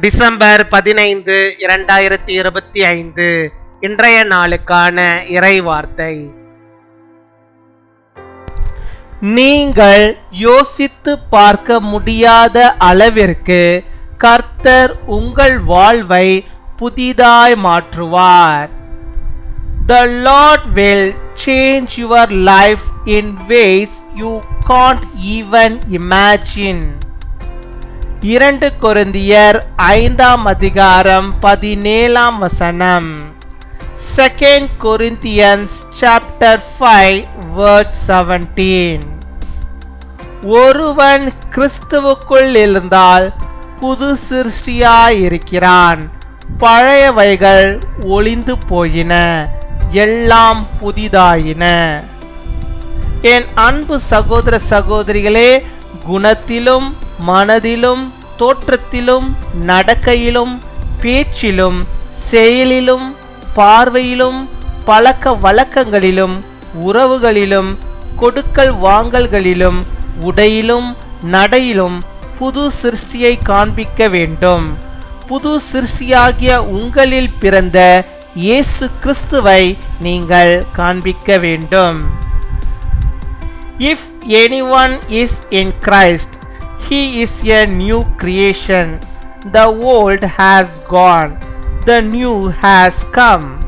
December பதினைந்து இரண்டாயிரத்தி இருபத்தி ஐந்து. இன்றைய நாளுக்கான இறை வார்த்தை. நீங்கள் யோசித்து பார்க்க முடியாத அளவிற்கு கர்த்தர் உங்கள் வாழ்வை புதிதாய் மாற்றுவார். The Lord will change your life in ways you can't even imagine இரண்டு கொருந்தியர் ஐந்தாம் அதிகாரம் பதினேழாம் வசனம். Second Corinthians chapter five word seventeen ஒருவன் கிறிஸ்துவுக்குள் இருந்தால் புது சிருஷ்டியாயிருக்கிறான். பழையவைகள் ஒளிந்து போயின எல்லாம் புதிதாயின. என் அன்பு சகோதர சகோதரிகளே குணத்திலும் மனதிலும் தோற்றத்திலும் நடக்கையிலும் பேச்சிலும் செயலிலும் பார்வையிலும் பழக்க வழக்கங்களிலும் உறவுகளிலும் கொடுக்கல் வாங்கல்களிலும் உடையிலும் நடையிலும் புது சிருஷ்டியை காண்பிக்க வேண்டும். புது சிருஷ்டியாகிய உங்களில் பிறந்த இயேசு கிறிஸ்துவை நீங்கள் காண்பிக்க வேண்டும். If any one is in Christ he is a new creation. The old has gone, the new has come.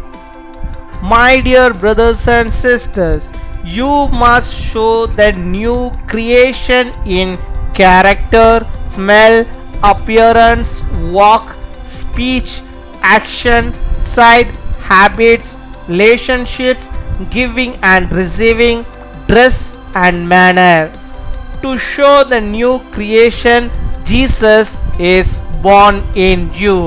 My dear brothers and sisters, you must show the new creation in character, smell, appearance, walk, speech, action, sight, habits, relationships, giving and receiving, dress and manner. To show the new creation, Jesus is born in you.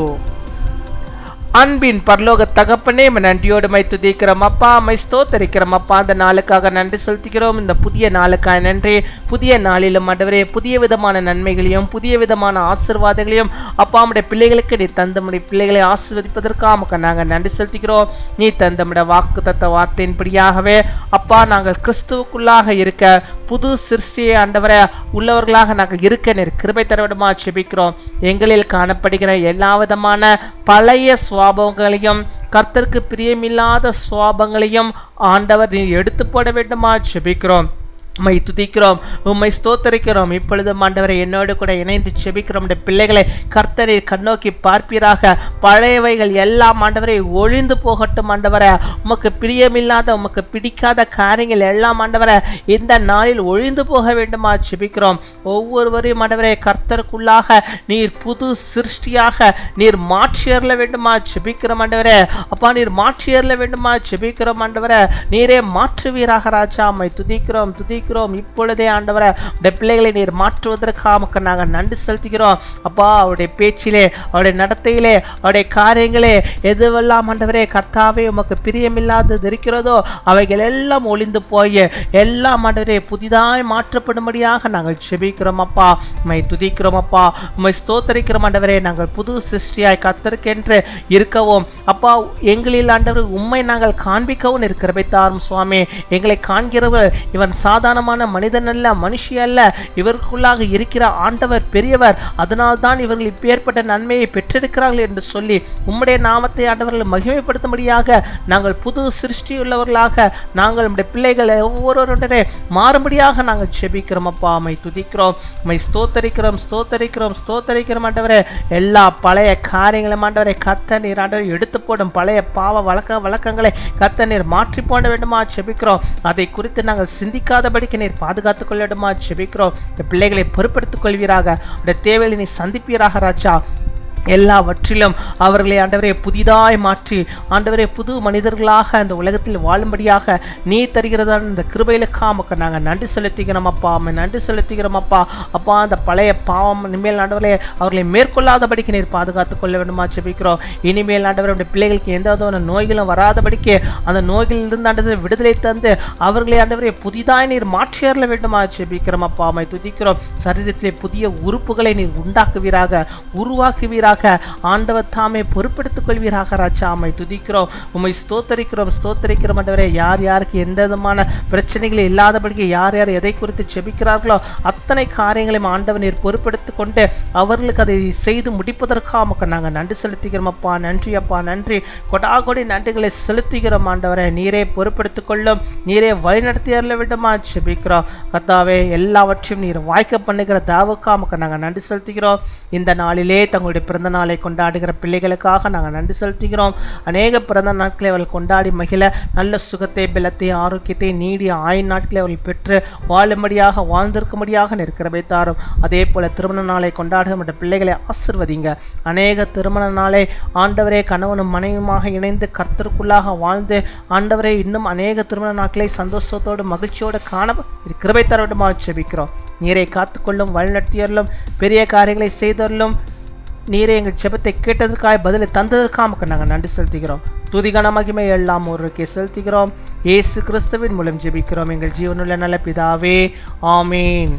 அன்பின் பரலோக தகப்பனே உம்மை நன்றியோடு my துதிக்கிறோம். அப்பா my ஸ்தோத்தரிக்கிறோம். அப்பா அந்த நாளுக்காக நன்றி செலுத்துகிறோம். இந்த புதிய நாளுக்காக நன்றி புதிய நாளிலும் ஆண்டவரே புதிய விதமான நன்மைகளையும் புதிய விதமான ஆசீர்வாதங்களையும் அப்பா நம்முடைய பிள்ளைகளுக்கு நீ தந்தமுடைய பிள்ளைகளை ஆசிர்வதிப்பதற்காக அமக்க நாங்கள் நன்றி செலுத்துகிறோம். நீ தந்தமுடைய வாக்கு தத்த வார்த்தையின்படியாகவே அப்பா நாங்கள் கிறிஸ்துவுக்குள்ளாக இருக்க புது சிருஷ்டியை ஆண்டவரை உள்ளவர்களாக நாங்கள் இருக்க நீர் கிருபை தரவிடமா செபிக்கிறோம் எங்களில் காணப்படுகிற எல்லா விதமான பழைய சுவாபங்களையும் கர்த்தருக்கு பிரியமில்லாத சுவாபங்களையும் ஆண்டவர் நீ எடுத்து போட வேண்டுமா செபிக்கிறோம் உம்மை துதிக்கிறோம் உம்மை ஸ்தோத்தரிக்கிறோம். இப்பொழுது ஆண்டவரை என்னோடு கூட இணைந்து செபிக்கிறோம் பிள்ளைகளை கர்த்தரை கண்ணோக்கி பார்ப்பீராக. பழையவைகள் எல்லாம் ஆண்டவரை ஒழிந்து போகட்டும் ஆண்டவரை. உமக்கு பிரியமில்லாத உமக்கு பிடிக்காத காரியங்கள் எல்லாம் ஆண்டவரை இந்த நாளில் ஒழிந்து போக வேண்டுமா செபிக்கிறோம் ஒவ்வொருவரையும் ஆண்டவரை கர்த்தருக்குள்ளாக நீர் புது சிருஷ்டியாக நீர் மாற்றியறல வேண்டுமா செபிக்கிறோம் ஆண்டவரே. அப்பா நீர் மாற்றியறல வேண்டுமா செபிக்கிறோம் ஆண்டவரை. நீரே மாற்றுவீராக ராஜா அம்மை துதிக்கிறோம் துதிக்கிறோம். இப்பொழுதே ஆண்டவரை உடைய பிள்ளைகளை நீர் மாற்றுவதற்காக நாங்கள் நன்றி செலுத்துகிறோம். அப்பா அவருடைய பேச்சிலே அவருடைய நடத்தையிலே அவருடைய காரியங்களே எதுவெல்லாம் ஆண்டவரே கர்த்தாவே உமக்கு பிரியமில்லாதது இருக்கிறதோ அவைகள் எல்லாம் ஒளிந்து போய் எல்லாம் ஆண்டவரே புதிதாய் மாற்றப்படும்படியாக நாங்கள் செபிக்கிறோம் அப்பா. உண்மை துதிக்கிறோம் அப்பா. உண்மை ஸ்தோத்தரிக்கிறோம் ஆண்டவரே நாங்கள் புது சிருஷ்டியாய் கத்தருக்கென்று இருக்கவும். அப்பா எங்களில் ஆண்டவர் உண்மை நாங்கள் காண்பிக்கவும் இருக்கிற தாரும் சுவாமி. எங்களை காண்கிறவர் இவன் சாதாரண சாதாரணமான மனிதன் அல்ல மனுஷி அல்ல. இவருக்குள்ளாக இருக்கிற ஆண்டவர் பெரியவர். அதனால்தான் இவர்கள் இப்பேற்பட்ட நன்மையை பெற்றிருக்கிறார்கள் என்று சொல்லி உம்முடைய நாமத்தை ஆண்டவர்கள் மகிமைப்படுத்தும்படியாக நாங்கள் புது சிருஷ்டியுள்ளவர்களாக நாங்கள் நம்முடைய பிள்ளைகளை ஒவ்வொருவருடனே மாறும்படியாக நாங்கள் செபிக்கிறோம் அப்பா அம்மை துதிக்கிறோம். அம்மை ஸ்தோத்தரிக்கிறோம் ஸ்தோத்தரிக்கிறோம் ஸ்தோத்தரிக்கிறோம் ஆண்டவரே. எல்லா பழைய காரியங்களும் ஆண்டவரை கத்த நீர் ஆண்டவர் எடுத்து போடும் பழைய பாவ வழக்க வழக்கங்களை கத்த நீர் மாற்றி போட வேண்டுமா? செபிக்கிறோம் அதை குறித்து நாங்கள் சிந்திக்காதபடி சிந்திக்காதபடிக்கு நீர் பாதுகாத்துக் கொள்ளிடுமா ஜெபிக்கிறோம். இந்த பிள்ளைகளை பொறுப்படுத்திக் கொள்வீராக. உடைய தேவையை நீ சந்திப்பீராக ராஜா. எல்லாவற்றிலும் அவர்களை ஆண்டவரே புதிதாய் மாற்றி ஆண்டவரே புது மனிதர்களாக இந்த உலகத்தில் வாழும்படியாக நீ தருகிறதான இந்த கிருபையிலுக்காக நமக்கு நாங்கள் நன்றி செலுத்துகிறோம் அப்பா. அம்மை நன்றி செலுத்துகிறோம் அப்பா. அப்பா அந்த பழைய பாவம் இனிமேல் ஆண்டவரே அவர்களை மேற்கொள்ளாதபடிக்கு நீர் பாதுகாத்துக் கொள்ள வேண்டுமா ஜெபிக்கிறோம். இனிமேல் ஆண்டவருடைய பிள்ளைகளுக்கு எந்த விதமான நோய்களும் வராதபடிக்கு அந்த நோய்களிலிருந்து ஆண்டவரை விடுதலை தந்து அவர்களை ஆண்டவரை புதிதாய் நீர் மாற்றியறல வேண்டுமா ஜெபிக்கிறோம் அப்பா. அம்மை துதிக்கிறோம். சரீரத்திலே புதிய உறுப்புகளை நீர் உண்டாக்குவீராக உருவாக்குவீராக கொள்வீராக ஆண்டவர் தாமே பொறுப்பெடுத்துக் கொள்வீராக ராஜா. அம்மை துதிக்கிறோம் உம்மை ஸ்தோத்தரிக்கிறோம் ஸ்தோத்தரிக்கிறோம் என்றவரே யார் யாருக்கு எந்த விதமான பிரச்சனைகள் இல்லாதபடிக்கு யார் யார் எதை குறித்து செபிக்கிறார்களோ அத்தனை காரியங்களையும் ஆண்டவர் நீர் பொறுப்பெடுத்துக் கொண்டு அவர்களுக்கு அதை செய்து முடிப்பதற்காக நமக்கு நாங்கள் நன்றி செலுத்துகிறோம் அப்பா. நன்றி அப்பா. நன்றி. கொடாகொடி நன்றிகளை செலுத்துகிறோம் ஆண்டவரை. நீரே பொறுப்பெடுத்துக் கொள்ளும் நீரே வழிநடத்தி அருள விடுமா செபிக்கிறோம் கத்தாவே எல்லாவற்றையும் நீர் வாய்க்க பண்ணுகிற தாவுக்கா நமக்கு நாங்கள் நன்றி செலுத்துகிறோம். இந்த நாளிலே தங்களுடைய பிறந்த நாளை கொண்டாடுகிற பிள்ளைகளுக்காக நாங்கள் நன்றி செலுத்துகிறோம். அநேக பிறந்த நாட்களை அவர்கள் கொண்டாடி மகிழ நல்ல சுகத்தை பலத்தை ஆரோக்கியத்தை நீடிய ஆயுள் நாட்களை அவர்கள் பெற்று வாழும்படியாக வாழ்ந்திருக்கும்படியாக நிற்கிற வைத்தாரும் அதே போல திருமண நாளை கொண்டாடுகிற பிள்ளைகளை ஆசிர்வதிங்க. அநேக திருமண நாளை ஆண்டவரே கணவனும் மனைவியுமாக இணைந்து கர்த்தருக்குள்ளாக வாழ்ந்து ஆண்டவரே இன்னும் அநேக திருமண நாட்களை சந்தோஷத்தோடு மகிழ்ச்சியோடு காண கிருபை தரவிடமாக ஜெபிக்கிறோம். நீரை காத்துக்கொள்ளும் வழிநடத்தியர்களும் பெரிய காரியங்களை செய்தவர்களும் நீரே எங்கள் செபத்தை கேட்டதற்காக பதிலை தந்ததற்காக நமக்கு நாங்கள் நன்றி செலுத்துகிறோம். துதிகன மகிமை எல்லாம் ஒருக்கே செலுத்துகிறோம். இயேசு கிறிஸ்துவின் மூலம் ஜெபிக்கிறோம். எங்கள் ஜீவனுள்ள நல்ல பிதாவே ஆமீன்.